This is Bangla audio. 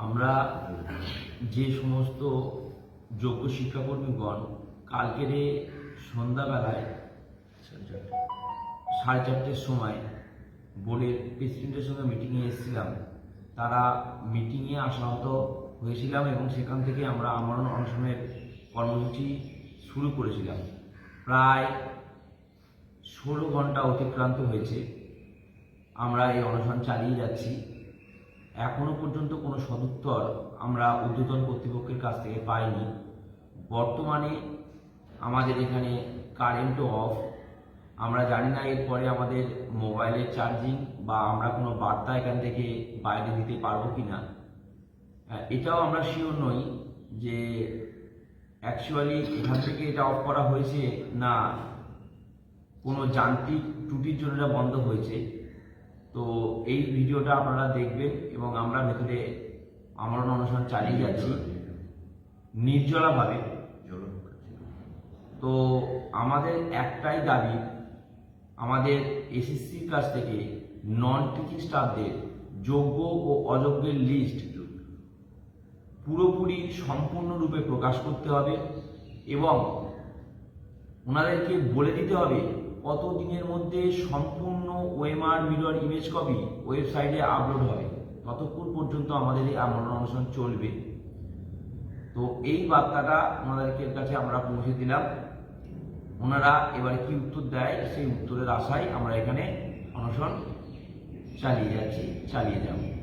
আমরা যে সমস্ত যোগ্য শিক্ষাকর্মীগণ কালকের সন্ধ্যাবেলায় সাড়ে চারটের সময় বোর্ডের প্রেসিডেন্টের সঙ্গে মিটিংয়ে এসেছিলাম। তারা মিটিংয়ে আশাহত হয়েছিলাম এবং সেখান থেকে আমরা আমরণ অনশনের কর্মসূচি শুরু করেছিলাম। প্রায় ষোলো ঘণ্টা অতিক্রান্ত হয়েছে। আমরা এই অনশন চালিয়ে যাচ্ছি। এখনও পর্যন্ত কোনো সদুত্তর আমরা ঊর্ধ্বতন কর্তৃপক্ষের কাছ থেকে পাইনি। বর্তমানে আমাদের এখানে কারেন্টও অফ আমরা জানি না এরপরে আমাদের মোবাইলের চার্জিং বা আমরা কোনো বার্তা এখান থেকে বাইরে দিতে পারব কি না এটাও আমরা শিওর নই যে অ্যাকচুয়ালি এখান থেকে এটা অফ করা হয়েছে না। কোনো যান্ত্রিক ত্রুটির জন্য এটা বন্ধ হয়েছে। তো এই ভিডিওটা আপনারা দেখবেন এবং আমরা ভেতরে আমরণ অনুষ্ঠান চালিয়ে যাচ্ছি। নির্জলাভাবে। তো আমাদের একটাই দাবি আমাদের এসএসসির কাছ থেকে নন টিচিং স্টাফদের যোগ্য ও অযোগ্যের লিস্ট পুরোপুরি সম্পূর্ণরূপে প্রকাশ করতে হবে এবং ওনাদেরকে বলে দিতে হবে কত দিনের মধ্যে সম্পূর্ণ ওয়েমার মিরর ইমেজ কপি ওয়েবসাইটে আপলোড হবে? ততক্ষণ পর্যন্ত আমাদের এই আমরণ অনুষ্ঠান চলবে। তো এই বার্তাটা ওনাদেরকে কাছে আমরা পৌঁছে দিলাম। ওনারা এবার কি উত্তর দেয় সেই উত্তরের আশায় আমরা এখানে অনশন চালিয়ে যাচ্ছি, চালিয়ে যাব।